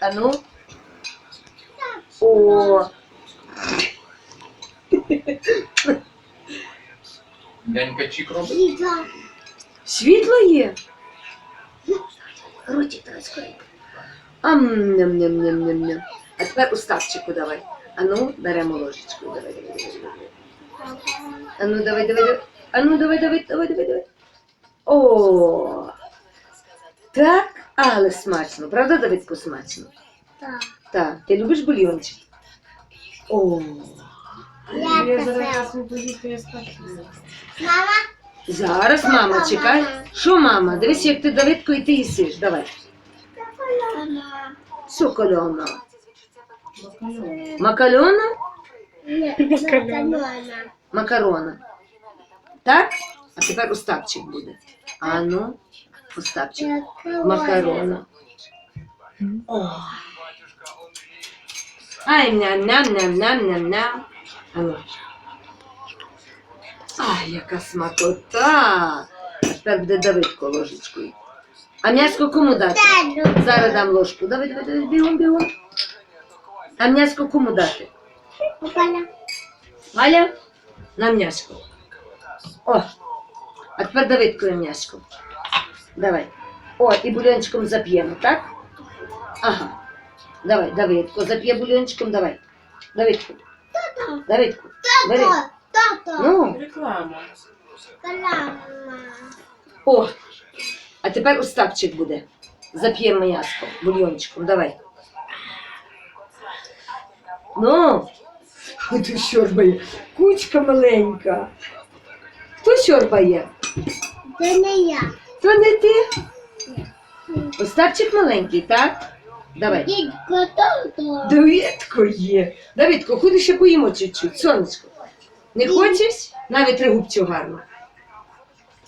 А ну. О, Денька чік робить. світло є. Ротик, давай скорей. Ам, ням, ням, ням, ням, ням. А тепер уставчику давай. А ну, беремо ложечку. Давай, давай, давай, давай. А ну, давай, давай, давай. А ну, давай, давай, давай, давай, давай. О, так, але смачно. Правда, Давидку, смачно? Так. Так. Ти любиш бульйончик? О, Я Я зараз поїду, я. Мама, зараз мама чекай. Що мама? Дивись, як ти Давидко і ти їсиш. Давай. Сокольона. Макальона? Ні, макарона. Макарона. Так? А тепер Остапчик буде. А ну, Остапчик. Макарона. Ай, ням ням ням ням ням. Ну. Ай, яка смакота. Тепер буде Давидко ложечкою. А м'яско кому дати? Зараз дам ложку. Давай, давай, давай, бігом, бігом. А м'яско кому дати? Папаля. Валя, на м'яско. О, а тепер Давидко м'яско. Давай. О, і бульончиком зап'ємо, так? Ага. Давай, Давидко, зап'є бульончиком, давай. Давидко. Давидко. Бери. Тато, тато. Ну, Реклама. Мама. о. А тепер Остапчик буде. Зап'ємо м'яско бульончиком, давай. Ну, хто щорбає? Кучка маленька. Хто щорбає? Це не я. То не ти. Остапчик маленький, так? Давай. Дідько, тато. Давидко є. Давидко, ходи ще поїмо чуть-чуть. Сонечко. Не хочеш? Навіть губцю гарно.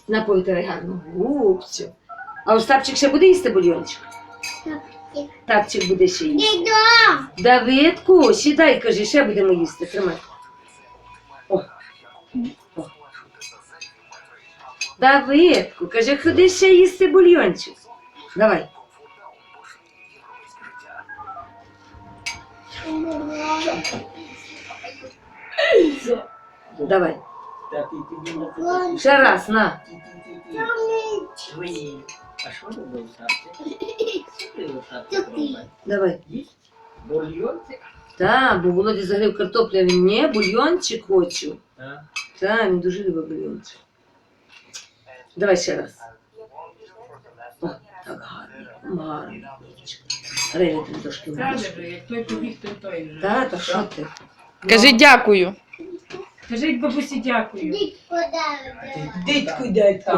Напой тери гарно. Губцю. А Остапчик ще буде їсти бульйончик? Тапчик буде ще їсти. Дідо. Давидку, сідай, кажи, ще будемо їсти. Тримай. О. Давидку, каже, ходи ще їсти бульйончик. Давай. Давай. Ще раз, на. А що робив Савчик? Давай. Бульйончик? Так, бо Володя загрів картоплю, він ні, бульйончик хочу. Так, він дуже любить бульйончик. Давай ще раз. О, так гарно, гарно. Рейли ти трошки Каже вийшло. як той побіг, то й той вже. Та, та що ти? Кажи дякую. Кажіть бабусі дякую. Дідько, дядько. Дитку, дядько.